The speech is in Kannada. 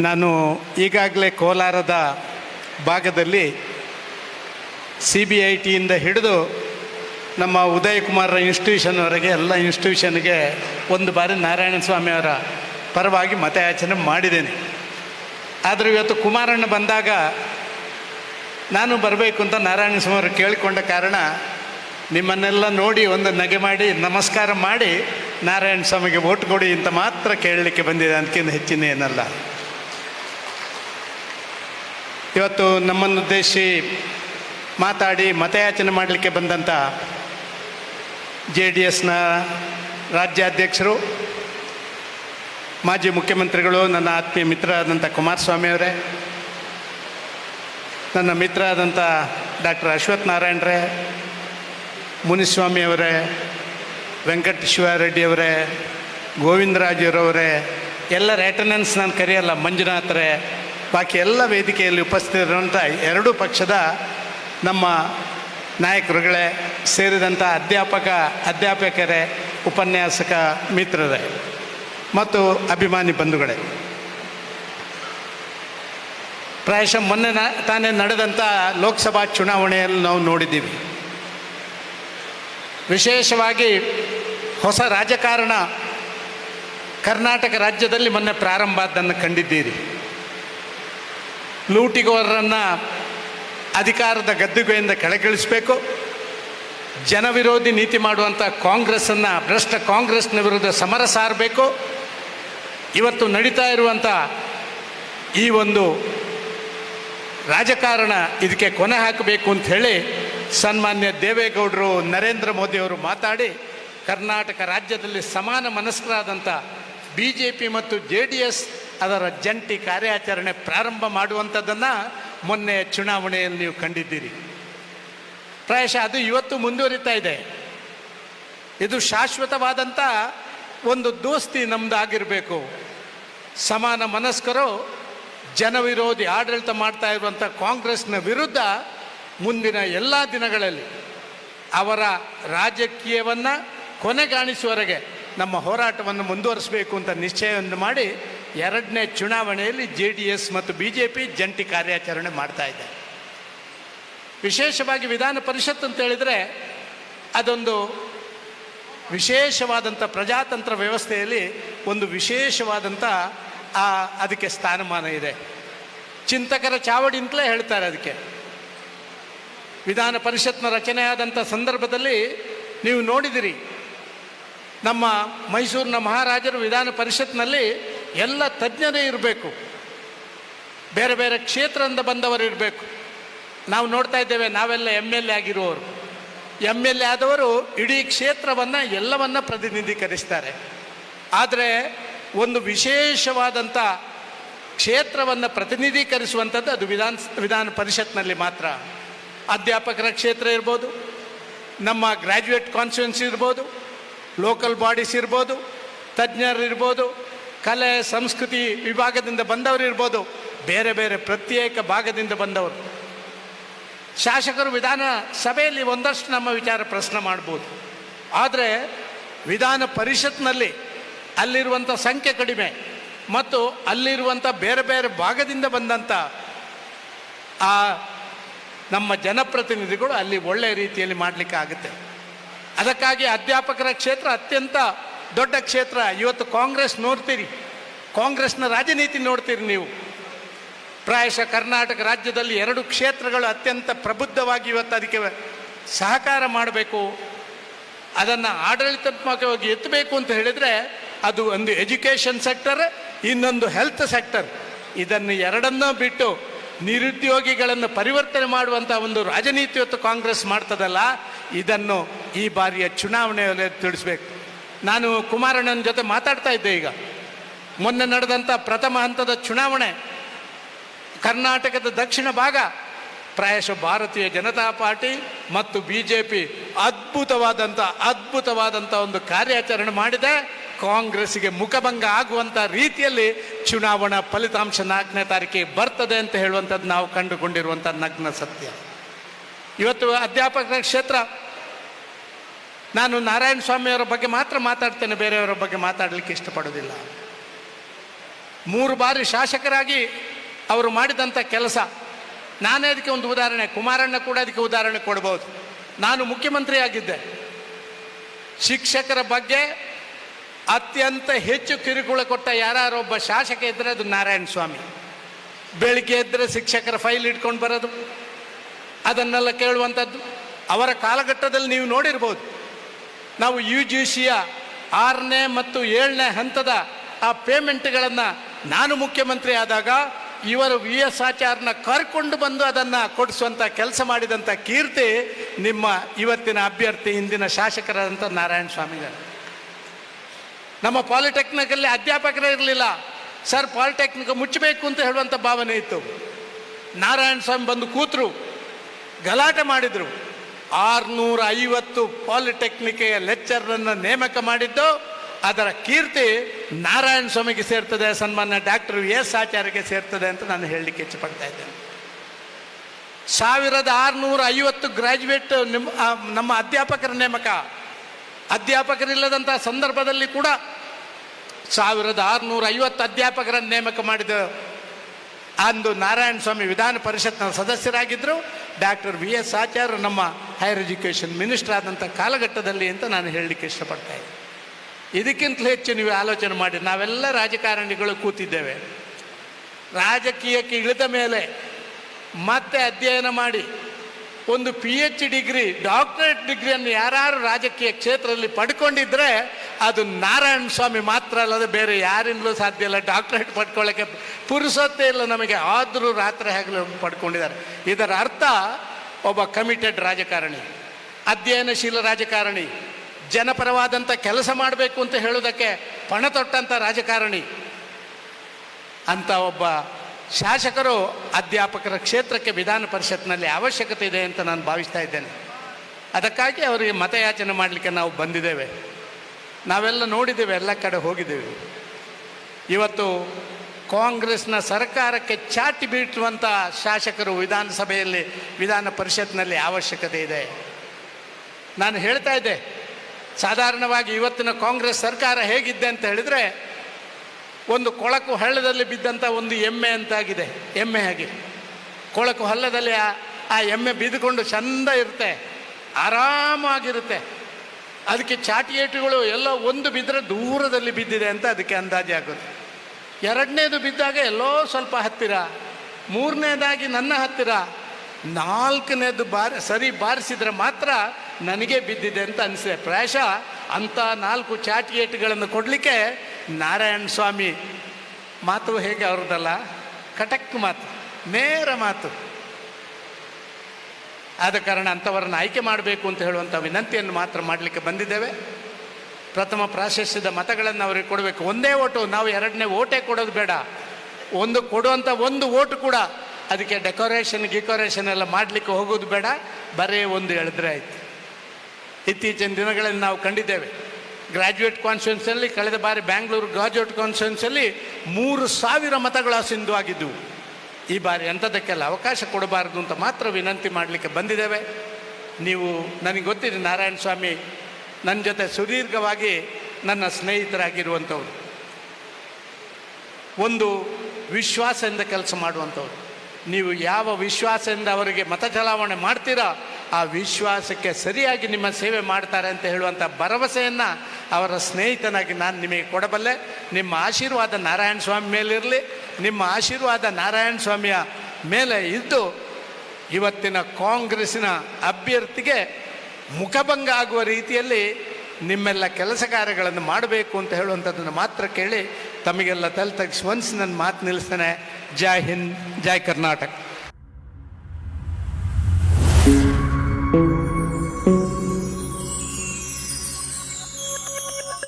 ನಾನು ಈಗಾಗಲೇ ಕೋಲಾರದ ಭಾಗದಲ್ಲಿ ಸಿ ಬಿ ಐ ಟಿಯಿಂದ ಹಿಡಿದು ನಮ್ಮ ಉದಯ್ ಕುಮಾರ್ ಇನ್ಸ್ಟಿಟ್ಯೂಷನ್ವರೆಗೆ ಎಲ್ಲ ಇನ್ಸ್ಟಿಟ್ಯೂಷನ್ಗೆ ಒಂದು ಬಾರಿ ನಾರಾಯಣ ಸ್ವಾಮಿಯವರ ಪರವಾಗಿ ಮತಯಾಚನೆ ಮಾಡಿದ್ದೇನೆ. ಆದರೆ ಇವತ್ತು ಕುಮಾರಣ್ಣ ಬಂದಾಗ ನಾನು ಬರಬೇಕು ಅಂತ ನಾರಾಯಣ ಸ್ವಾಮಿಯವರು ಕೇಳಿಕೊಂಡ ಕಾರಣ ನಿಮ್ಮನ್ನೆಲ್ಲ ನೋಡಿ ಒಂದು ನಗೆ ಮಾಡಿ, ನಮಸ್ಕಾರ ಮಾಡಿ ನಾರಾಯಣ ಸ್ವಾಮಿಗೆ ಓಟ್ ಕೊಡಿ ಅಂತ ಮಾತ್ರ ಕೇಳಲಿಕ್ಕೆ ಬಂದಿದೆ. ಅದಕ್ಕಿಂತ ಹೆಚ್ಚಿನ ಏನಲ್ಲ. ಇವತ್ತು ನಮ್ಮನ್ನು ಉದ್ದೇಶಿಸಿ ಮಾತಾಡಿ ಮತಯಾಚನೆ ಮಾಡಲಿಕ್ಕೆ ಬಂದಂಥ ಜೆ ಡಿ ಎಸ್ನ ರಾಜ್ಯಾಧ್ಯಕ್ಷರು, ಮಾಜಿ ಮುಖ್ಯಮಂತ್ರಿಗಳು, ನನ್ನ ಆತ್ಮೀಯ ಮಿತ್ರರಾದಂಥ ಕುಮಾರಸ್ವಾಮಿ ಅವರೇ, ನನ್ನ ಮಿತ್ರ ಆದಂಥ ಡಾಕ್ಟರ್ ಅಶ್ವಥ್ ನಾರಾಯಣರೇ ಮುನಿಸ್ವಾಮಿ ಅವರೇ, ವೆಂಕಟ ರೆಡ್ಡಿ ಅವರೇ ಗೋವಿಂದರಾಜರವರೇ ಎಲ್ಲರ ಅಟೆಂಡೆನ್ಸ್ ನಾನು ಕರೆಯಲ್ಲ ಮಂಜುನಾಥರೇ ಬಾಕಿ ಎಲ್ಲ ವೇದಿಕೆಯಲ್ಲಿ ಉಪಸ್ಥಿತರಿರುವಂಥ ಎರಡೂ ಪಕ್ಷದ ನಮ್ಮ ನಾಯಕರುಗಳೇ ಸೇರಿದಂಥ ಅಧ್ಯಾಪಕ, ಅಧ್ಯಾಪಕರೇ, ಉಪನ್ಯಾಸಕ ಮಿತ್ರರೇ ಮತ್ತು ಅಭಿಮಾನಿ ಬಂಧುಗಳೇ. ಪ್ರಾಯಶಃ ಮೊನ್ನೆ ನ, ತಾನೇ ನಡೆದಂಥ ಲೋಕಸಭಾ ಚುನಾವಣೆಯಲ್ಲಿ ನಾವು ನೋಡಿದ್ದೀವಿ. ವಿಶೇಷವಾಗಿ ಹೊಸ ರಾಜಕಾರಣ ಕರ್ನಾಟಕ ರಾಜ್ಯದಲ್ಲಿ ಮೊನ್ನೆ ಪ್ರಾರಂಭ ಆದ್ದನ್ನು ಕಂಡಿದ್ದೀರಿ. ಲೂಟಿಗೋರರನ್ನು ಅಧಿಕಾರದ ಗದ್ದುಗೆಯಿಂದ ಕೆಳಗಿಳಿಸಬೇಕು. ಜನವಿರೋಧಿ ನೀತಿ ಮಾಡುವಂಥ ಕಾಂಗ್ರೆಸ್ಸನ್ನು, ಭ್ರಷ್ಟ ಕಾಂಗ್ರೆಸ್ನ ವಿರುದ್ಧ ಸಮರ ಸಾರಬೇಕು. ಇವತ್ತು ನಡೀತಾ ಇರುವಂಥ ಈ ಒಂದು ರಾಜಕಾರಣ ಇದಕ್ಕೆ ಕೊನೆ ಹಾಕಬೇಕು ಅಂತ ಹೇಳಿ ಸನ್ಮಾನ್ಯ ದೇವೇಗೌಡರು, ನರೇಂದ್ರ ಮೋದಿಯವರು ಮಾತಾಡಿ, ಕರ್ನಾಟಕ ರಾಜ್ಯದಲ್ಲಿ ಸಮಾನ ಮನಸ್ಕರಾದಂಥ ಬಿ ಜೆ ಪಿ ಮತ್ತು ಜೆ ಡಿ ಎಸ್ ಅದರ ಜಂಟಿ ಕಾರ್ಯಾಚರಣೆ ಪ್ರಾರಂಭ ಮಾಡುವಂಥದ್ದನ್ನು ಮೊನ್ನೆ ಚುನಾವಣೆಯಲ್ಲಿ ನೀವು ಕಂಡಿದ್ದೀರಿ. ಪ್ರಾಯಶಃ ಅದು ಇವತ್ತು ಮುಂದುವರಿತಾ ಇದೆ. ಇದು ಶಾಶ್ವತವಾದಂಥ ಒಂದು ದೋಸ್ತಿ ನಮ್ದು ಆಗಿರಬೇಕು. ಸಮಾನ ಮನಸ್ಕರು ಜನವಿರೋಧಿ ಆಡಳಿತ ಮಾಡ್ತಾ ಇರುವಂಥ ಕಾಂಗ್ರೆಸ್ನ ವಿರುದ್ಧ ಮುಂದಿನ ಎಲ್ಲ ದಿನಗಳಲ್ಲಿ ಅವರ ರಾಜಕೀಯವನ್ನು ಕೊನೆಗಾಣಿಸುವವರೆಗೆ ನಮ್ಮ ಹೋರಾಟವನ್ನು ಮುಂದುವರಿಸಬೇಕು ಅಂತ ನಿಶ್ಚಯವನ್ನು ಮಾಡಿ ಎರಡನೇ ಚುನಾವಣೆಯಲ್ಲಿ ಜೆ ಡಿ ಎಸ್ ಮತ್ತು ಬಿ ಜೆ ಪಿ ಜಂಟಿ ಕಾರ್ಯಾಚರಣೆ ಮಾಡ್ತಾ ಇದೆ. ವಿಶೇಷವಾಗಿ ವಿಧಾನ ಪರಿಷತ್ ಅಂತ ಹೇಳಿದರೆ ಅದೊಂದು ವಿಶೇಷವಾದಂಥ ಪ್ರಜಾತಂತ್ರ ವ್ಯವಸ್ಥೆಯಲ್ಲಿ ಒಂದು ವಿಶೇಷವಾದಂಥ, ಆ, ಅದಕ್ಕೆ ಸ್ಥಾನಮಾನ ಇದೆ. ಚಿಂತಕರ ಚಾವಡಿ ಅಂತಲೇ ಹೇಳ್ತಾರೆ ಅದಕ್ಕೆ. ವಿಧಾನ ಪರಿಷತ್ನ ರಚನೆಯಾದಂಥ ಸಂದರ್ಭದಲ್ಲಿ ನೀವು ನೋಡಿದಿರಿ, ನಮ್ಮ ಮೈಸೂರಿನ ಮಹಾರಾಜರು ವಿಧಾನ ಪರಿಷತ್ನಲ್ಲಿ ಎಲ್ಲ ತಜ್ಞರೇ ಇರಬೇಕು. ಬೇರೆ ಬೇರೆ ಕ್ಷೇತ್ರದಿಂದ ಬಂದವರು ಇರಬೇಕು. ನಾವು ನೋಡ್ತಾ ಇದ್ದೇವೆ, ನಾವೆಲ್ಲ ಎಂ ಎಲ್ ಎ ಆಗಿರುವವರು ಎಂ ಎಲ್ ಎ ಆದವರು ಇಡೀ ಕ್ಷೇತ್ರವನ್ನು ಎಲ್ಲವನ್ನ ಪ್ರತಿನಿಧೀಕರಿಸ್ತಾರೆ. ಆದರೆ ಒಂದು ವಿಶೇಷವಾದಂಥ ಕ್ಷೇತ್ರವನ್ನು ಪ್ರತಿನಿಧೀಕರಿಸುವಂಥದ್ದು ಅದು ವಿಧಾನ ವಿಧಾನ ಪರಿಷತ್ನಲ್ಲಿ ಮಾತ್ರ. ಅಧ್ಯಾಪಕರ ಕ್ಷೇತ್ರ ಇರ್ಬೋದು, ನಮ್ಮ ಗ್ರ್ಯಾಜುಯೇಟ್ ಕಾನ್ಸ್ಟಿಟ್ಯೂನ್ಸಿ ಇರ್ಬೋದು ಲೋಕಲ್ ಬಾಡೀಸ್ ಇರ್ಬೋದು ತಜ್ಞರು ಇರ್ಬೋದು ಕಲೆ, ಸಂಸ್ಕೃತಿ ವಿಭಾಗದಿಂದ ಬಂದವರು ಇರ್ಬೋದು. ಬೇರೆ ಬೇರೆ ಪ್ರತ್ಯೇಕ ಭಾಗದಿಂದ ಬಂದವರು. ಶಾಸಕರು ವಿಧಾನ ಸಭೆಯಲ್ಲಿ ಒಂದಷ್ಟು ನಮ್ಮ ವಿಚಾರ ಪ್ರಶ್ನೆ ಮಾಡ್ಬೋದು. ಆದರೆ ವಿಧಾನ ಪರಿಷತ್ನಲ್ಲಿ ಅಲ್ಲಿರುವಂಥ ಸಂಖ್ಯೆ ಕಡಿಮೆ. ಮತ್ತು ಅಲ್ಲಿರುವಂಥ ಬೇರೆ ಬೇರೆ ಭಾಗದಿಂದ ಬಂದಂಥ ಆ ನಮ್ಮ ಜನಪ್ರತಿನಿಧಿಗಳು ಅಲ್ಲಿ ಒಳ್ಳೆಯ ರೀತಿಯಲ್ಲಿ ಮಾಡಲಿಕ್ಕೆ ಆಗುತ್ತೆ. ಅದಕ್ಕಾಗಿ ಅಧ್ಯಾಪಕರ ಕ್ಷೇತ್ರ ಅತ್ಯಂತ ದೊಡ್ಡ ಕ್ಷೇತ್ರ, ಇವತ್ತು ಕಾಂಗ್ರೆಸ್ ನೋಡ್ತೀರಿ. ಕಾಂಗ್ರೆಸ್ನ ರಾಜನೀತಿ ನೋಡ್ತೀರಿ ನೀವು. ಪ್ರಾಯಶಃ ಕರ್ನಾಟಕ ರಾಜ್ಯದಲ್ಲಿ ಎರಡು ಕ್ಷೇತ್ರಗಳು ಅತ್ಯಂತ ಪ್ರಬುದ್ಧವಾಗಿ ಇವತ್ತು ಅದಕ್ಕೆ ಸಹಕಾರ ಮಾಡಬೇಕು. ಅದನ್ನು ಆಡಳಿತಾತ್ಮಕವಾಗಿ ಎತ್ತಬೇಕು ಅಂತ ಹೇಳಿದರೆ ಅದು ಒಂದು ಎಜುಕೇಷನ್ ಸೆಕ್ಟರ್, ಇನ್ನೊಂದು ಹೆಲ್ತ್ ಸೆಕ್ಟರ್. ಇದನ್ನು ಎರಡನ್ನೂ ಬಿಟ್ಟು ನಿರುದ್ಯೋಗಿಗಳನ್ನು ಪರಿವರ್ತನೆ ಮಾಡುವಂಥ ಒಂದು ರಾಜನೀತಿ ಇವತ್ತು ಕಾಂಗ್ರೆಸ್ ಮಾಡ್ತದಲ್ಲ, ಇದನ್ನು ಈ ಬಾರಿಯ ಚುನಾವಣೆಯಲ್ಲಿ ತಿಳಿಸ್ಬೇಕು. ನಾನು ಕುಮಾರಣ್ಣನ ಜೊತೆ ಮಾತಾಡ್ತಾ ಇದ್ದೆ ಈಗ. ಮೊನ್ನೆ ನಡೆದಂಥ ಪ್ರಥಮ ಹಂತದ ಚುನಾವಣೆ, ಕರ್ನಾಟಕದ ದಕ್ಷಿಣ ಭಾಗ, ಪ್ರಾಯಶಃ ಭಾರತೀಯ ಜನತಾ ಪಾರ್ಟಿ ಮತ್ತು ಬಿ ಜೆ ಪಿ ಅದ್ಭುತವಾದಂಥ ಅದ್ಭುತವಾದಂಥ ಒಂದು ಕಾರ್ಯಾಚರಣೆ ಮಾಡಿದೆ. ಕಾಂಗ್ರೆಸ್ಗೆ ಮುಖಭಂಗ ಆಗುವಂಥ ರೀತಿಯಲ್ಲಿ ಚುನಾವಣಾ ಫಲಿತಾಂಶ ನಾಲ್ಕನೇ ತಾರೀಕಿಗೆ ಬರ್ತದೆ ಅಂತ ಹೇಳುವಂಥದ್ದು ನಾವು ಕಂಡುಕೊಂಡಿರುವಂಥ ನಗ್ನ ಸತ್ಯ. ಇವತ್ತು ಅಧ್ಯಾಪಕರ ಕ್ಷೇತ್ರ ನಾನು ನಾರಾಯಣ ಸ್ವಾಮಿಯವರ ಬಗ್ಗೆ ಮಾತ್ರ ಮಾತಾಡ್ತೇನೆ, ಬೇರೆಯವರ ಬಗ್ಗೆ ಮಾತಾಡಲಿಕ್ಕೆ ಇಷ್ಟಪಡೋದಿಲ್ಲ ಮೂರು ಬಾರಿ ಶಾಸಕರಾಗಿ ಅವರು ಮಾಡಿದಂಥ ಕೆಲಸ, ನಾನೇ ಅದಕ್ಕೆ ಒಂದು ಉದಾಹರಣೆ, ಕುಮಾರಣ್ಣ ಕೂಡ ಅದಕ್ಕೆ ಉದಾಹರಣೆ ಕೊಡ್ಬೋದು. ನಾನು ಮುಖ್ಯಮಂತ್ರಿಯಾಗಿದ್ದೆ. ಶಿಕ್ಷಕರ ಬಗ್ಗೆ ಅತ್ಯಂತ ಹೆಚ್ಚು ಕಿರುಕುಳ ಕೊಟ್ಟ ಯಾರೊಬ್ಬ ಶಾಸಕ ಇದ್ದರೆ ಅದು ನಾರಾಯಣ ಸ್ವಾಮಿ. ಬೆಳಿಗ್ಗೆ ಎದ್ದರೆ ಶಿಕ್ಷಕರ ಫೈಲ್ ಇಟ್ಕೊಂಡು ಬರೋದು, ಅದನ್ನೆಲ್ಲ ಕೇಳುವಂಥದ್ದು ಅವರ ಕಾಲಘಟ್ಟದಲ್ಲಿ ನೀವು ನೋಡಿರ್ಬೋದು. ನಾವು ಯು ಜಿ ಸಿಯ ಆರನೇ ಮತ್ತು ಏಳನೇ ಹಂತದ ಆ ಪೇಮೆಂಟ್ಗಳನ್ನು ನಾನು ಮುಖ್ಯಮಂತ್ರಿ ಆದಾಗ ಇವರು ವಿ ಎಸ್ ಆಚಾರ್ನ ಕರ್ಕೊಂಡು ಬಂದು ಅದನ್ನು ಕೊಡಿಸುವಂಥ ಕೆಲಸ ಮಾಡಿದಂಥ ಕೀರ್ತಿ ನಿಮ್ಮ ಇವತ್ತಿನ ಅಭ್ಯರ್ಥಿ ಹಿಂದಿನ ಶಾಸಕರಾದಂಥ ನಾರಾಯಣ ಸ್ವಾಮಿಗಳು. ನಮ್ಮ ಪಾಲಿಟೆಕ್ನಿಕಲ್ಲಿ ಅಧ್ಯಾಪಕರೇ ಇರಲಿಲ್ಲ. ಸರ್, ಪಾಲಿಟೆಕ್ನಿಕ್ ಮುಚ್ಚಬೇಕು ಅಂತ ಹೇಳುವಂಥ ಭಾವನೆ ಇತ್ತು. ನಾರಾಯಣ ಸ್ವಾಮಿ ಬಂದು ಕೂತರು, ಗಲಾಟೆ ಮಾಡಿದರು. ಆರುನೂರ ಐವತ್ತು ಪಾಲಿಟೆಕ್ನಿಕೆಯ ಲೆಕ್ಚರನ್ನು ನೇಮಕ ಮಾಡಿದ್ದು, ಅದರ ಕೀರ್ತಿ ನಾರಾಯಣ ಸ್ವಾಮಿಗೆ ಸೇರ್ತದೆ, ಸನ್ಮಾನ್ಯ ಡಾಕ್ಟರ್ ವಿ ಎಸ್ ಆಚಾರ್ಯಗೆ ಸೇರ್ತದೆ ಅಂತ ನಾನು ಹೇಳಲಿಕ್ಕೆ ಇಚ್ಛಪಡ್ತಾ ಇದ್ದೇನೆ. ಸಾವಿರದ ಆರುನೂರ ಐವತ್ತು ಗ್ರ್ಯಾಜುಯೇಟ್ ನಿಮ್ಮ ನಮ್ಮ ಅಧ್ಯಾಪಕರ ನೇಮಕ. ಅಧ್ಯಾಪಕರಿಲ್ಲದಂಥ ಸಂದರ್ಭದಲ್ಲಿ ಕೂಡ ಸಾವಿರದ ಆರುನೂರ ಐವತ್ತು ಅಧ್ಯಾಪಕರನ್ನು ನೇಮಕ ಮಾಡಿದ ಅಂದು ನಾರಾಯಣ ಸ್ವಾಮಿ ವಿಧಾನ ಪರಿಷತ್ನ ಸದಸ್ಯರಾಗಿದ್ದರು ಡಾಕ್ಟರ್ ವಿ ಎಸ್ ಆಚಾರ್ಯ ನಮ್ಮ ಹೈಯರ್ ಎಜುಕೇಷನ್ ಮಿನಿಸ್ಟರ್ ಆದಂಥ ಕಾಲಘಟ್ಟದಲ್ಲಿ ಅಂತ ನಾನು ಹೇಳಲಿಕ್ಕೆ ಇಷ್ಟಪಡ್ತಾ ಇದ್ದೀನಿ. ಇದಕ್ಕಿಂತಲೂ ಹೆಚ್ಚು ನೀವು ಆಲೋಚನೆ ಮಾಡಿ, ನಾವೆಲ್ಲ ರಾಜಕಾರಣಿಗಳು ಕೂತಿದ್ದೇವೆ. ರಾಜಕೀಯಕ್ಕೆ ಇಳಿದ ಮೇಲೆ ಮತ್ತೆ ಅಧ್ಯಯನ ಮಾಡಿ, ಒಂದು ಪಿ ಎಚ್ ಡಿಗ್ರಿ, ಡಾಕ್ಟರೇಟ್ ಡಿಗ್ರಿಯನ್ನು ಯಾರು ರಾಜಕೀಯ ಕ್ಷೇತ್ರದಲ್ಲಿ ಪಡ್ಕೊಂಡಿದ್ರೆ ಅದು ನಾರಾಯಣ ಸ್ವಾಮಿ ಮಾತ್ರ ಅಲ್ಲದೆ ಬೇರೆ ಯಾರಿಂದಲೂ ಸಾಧ್ಯ ಇಲ್ಲ. ಡಾಕ್ಟರೇಟ್ ಪಡ್ಕೊಳ್ಳೋಕ್ಕೆ ಪುರುಸತ್ತೇ ಇಲ್ಲ ನಮಗೆ. ಆದರೂ ರಾತ್ರಿ ಹಗಲು ಪಡ್ಕೊಂಡಿದ್ದಾರೆ. ಇದರ ಅರ್ಥ ಒಬ್ಬ ಕಮಿಟೆಡ್ ರಾಜಕಾರಣಿ, ಅಧ್ಯಯನಶೀಲ ರಾಜಕಾರಣಿ ಜನಪರವಾದಂಥ ಕೆಲಸ ಮಾಡಬೇಕು ಅಂತ ಹೇಳೋದಕ್ಕೆ ಪಣ ತೊಟ್ಟಂಥ ರಾಜಕಾರಣಿ. ಅಂತ ಒಬ್ಬ ಶಾಸಕರು ಅಧ್ಯಾಪಕರ ಕ್ಷೇತ್ರಕ್ಕೆ ವಿಧಾನ ಪರಿಷತ್ನಲ್ಲಿ ಅವಶ್ಯಕತೆ ಇದೆ ಅಂತ ನಾನು ಭಾವಿಸ್ತಾ ಇದ್ದೇನೆ. ಅದಕ್ಕಾಗಿ ಅವರಿಗೆ ಮತಯಾಚನೆ ಮಾಡಲಿಕ್ಕೆ ನಾವು ಬಂದಿದ್ದೇವೆ. ನಾವೆಲ್ಲ ನೋಡಿದ್ದೇವೆ, ಎಲ್ಲ ಕಡೆ ಹೋಗಿದ್ದೇವೆ. ಇವತ್ತು ಕಾಂಗ್ರೆಸ್ನ ಸರ್ಕಾರಕ್ಕೆ ಚಾಟಿ ಬೀಳುವಂಥ ಶಾಸಕರು ವಿಧಾನಸಭೆಯಲ್ಲಿ, ವಿಧಾನ ಪರಿಷತ್ನಲ್ಲಿ ಅವಶ್ಯಕತೆ ಇದೆ. ನಾನು ಹೇಳ್ತಾ ಇದ್ದೆ, ಸಾಧಾರಣವಾಗಿ ಇವತ್ತಿನ ಕಾಂಗ್ರೆಸ್ ಸರ್ಕಾರ ಹೇಗಿದ್ದೆ ಅಂತ ಹೇಳಿದರೆ, ಒಂದು ಕೊಳಕು ಹಳ್ಳದಲ್ಲಿ ಬಿದ್ದಂಥ ಒಂದು ಎಮ್ಮೆ ಅಂತಾಗಿದೆ, ಎಮ್ಮೆ ಹಾಗೆ ಕೊಳಕು ಹಳ್ಳದಲ್ಲಿ ಆ ಎಮ್ಮೆ ಬಿದ್ದುಕೊಂಡು ಚಂದ ಇರುತ್ತೆ, ಆರಾಮಾಗಿರುತ್ತೆ. ಅದಕ್ಕೆ ಚಾಟಿಯೇಟುಗಳು ಎಲ್ಲ ಒಂದು ಬಿದ್ದರೆ ದೂರದಲ್ಲಿ ಬಿದ್ದಿದೆ ಅಂತ ಅದಕ್ಕೆ ಅಂದಾಜು ಆಗೋದು. ಎರಡನೇದು ಬಿದ್ದಾಗ ಎಲ್ಲೋ ಸ್ವಲ್ಪ ಹತ್ತಿರ, ಮೂರನೇದಾಗಿ ನನ್ನ ಹತ್ತಿರ, ನಾಲ್ಕನೇದು ಬಾರಿ ಸರಿ ಬಾರಿಸಿದರೆ ಮಾತ್ರ ನನಗೆ ಬಿದ್ದಿದೆ ಅಂತ ಅನಿಸಿದೆ. ಪ್ರಾಯಶ ಅಂಥ ನಾಲ್ಕು ಚಾಟಿ ಏಟುಗಳನ್ನು ಕೊಡಲಿಕ್ಕೆ ನಾರಾಯಣ ಸ್ವಾಮಿ ಮಾತು ಹೇಗೆ ಅವ್ರದ್ದಲ್ಲ? ಕಟಕ್ ಮಾತು, ನೇರ ಮಾತು. ಆದ ಕಾರಣ ಅಂಥವರನ್ನು ಆಯ್ಕೆ ಮಾಡಬೇಕು ಅಂತ ಹೇಳುವಂಥ ವಿನಂತಿಯನ್ನು ಮಾತ್ರ ಮಾಡಲಿಕ್ಕೆ ಬಂದಿದ್ದೇವೆ. ಪ್ರಥಮ ಪ್ರಾಶಸ್ತ್ಯದ ಮತಗಳನ್ನು ಅವರಿಗೆ ಕೊಡಬೇಕು. ಒಂದೇ ಓಟು, ನಾವು ಎರಡನೇ ಓಟೇ ಕೊಡೋದು ಬೇಡ. ಒಂದು ಕೊಡುವಂಥ ಒಂದು ಓಟು ಕೂಡ ಅದಕ್ಕೆ ಡೆಕೋರೇಷನ್ ಗಿಕೋರೇಷನ್ ಎಲ್ಲ ಮಾಡಲಿಕ್ಕೆ ಹೋಗೋದು ಬೇಡ. ಬರೇ ಒಂದು ಹೇಳಿದ್ರೆ ಆಯಿತು. ಇತ್ತೀಚಿನ ದಿನಗಳಲ್ಲಿ ನಾವು ಕಂಡಿದ್ದೇವೆ. ಗ್ರ್ಯಾಜುಯೇಟ್ ಕಾನ್ಸ್ಟಿಟ್ಯೂನ್ಸಲ್ಲಿ ಕಳೆದ ಬಾರಿ ಬ್ಯಾಂಗ್ಳೂರು ಗ್ರಾಜುಯೇಟ್ ಕಾನ್ಸ್ಟಿಟ್ಯೂನ್ಸಲ್ಲಿ ಮೂರು ಸಾವಿರ ಮತಗಳ ಸಿಂಧು ಆಗಿದ್ದವು ಈ ಬಾರಿ ಅಂಥದ್ದಕ್ಕೆಲ್ಲ ಅವಕಾಶ ಕೊಡಬಾರದು ಅಂತ ಮಾತ್ರ ವಿನಂತಿ ಮಾಡಲಿಕ್ಕೆ ಬಂದಿದ್ದೇವೆ. ನೀವು ನನಗೆ ಗೊತ್ತಿದೆ ನಾರಾಯಣ ಸ್ವಾಮಿ ನನ್ನ ಜೊತೆ ಸುದೀರ್ಘವಾಗಿ ನನ್ನ ಸ್ನೇಹಿತರಾಗಿರುವಂಥವ್ರು. ಒಂದು ವಿಶ್ವಾಸದಿಂದ ಕೆಲಸ ಮಾಡುವಂಥವ್ರು. ನೀವು ಯಾವ ವಿಶ್ವಾಸದಿಂದ ಅವರಿಗೆ ಮತ ಚಲಾವಣೆ ಮಾಡ್ತೀರೋ, ಆ ವಿಶ್ವಾಸಕ್ಕೆ ಸರಿಯಾಗಿ ನಿಮ್ಮ ಸೇವೆ ಮಾಡ್ತಾರೆ ಅಂತ ಹೇಳುವಂಥ ಭರವಸೆಯನ್ನು ಅವರ ಸ್ನೇಹಿತನಾಗಿ ನಾನು ನಿಮಗೆ ಕೊಡಬಲ್ಲೆ. ನಿಮ್ಮ ಆಶೀರ್ವಾದ ನಾರಾಯಣ ಸ್ವಾಮಿ ಮೇಲಿರಲಿ. ನಿಮ್ಮ ಆಶೀರ್ವಾದ ನಾರಾಯಣ ಸ್ವಾಮಿಯ ಮೇಲೆ ಇದ್ದು ಇವತ್ತಿನ ಕಾಂಗ್ರೆಸ್ಸಿನ ಅಭ್ಯರ್ಥಿಗೆ ಮುಖಭಂಗ ಆಗುವ ರೀತಿಯಲ್ಲಿ ನಿಮ್ಮೆಲ್ಲ ಕೆಲಸ ಕಾರ್ಯಗಳನ್ನು ಮಾಡಬೇಕು ಅಂತ ಹೇಳುವಂಥದ್ದನ್ನು ಮಾತ್ರ ಕೇಳಿ ತಮಗೆಲ್ಲ ತಲೆ ತಗ್ಸಿ ಒನ್ಸ್ ನನ್ನ ಮಾತು ನಿಲ್ಲಿಸ್ತಾನೆ. ಜೈ ಹಿಂದ್, ಜೈ ಕರ್ನಾಟಕ.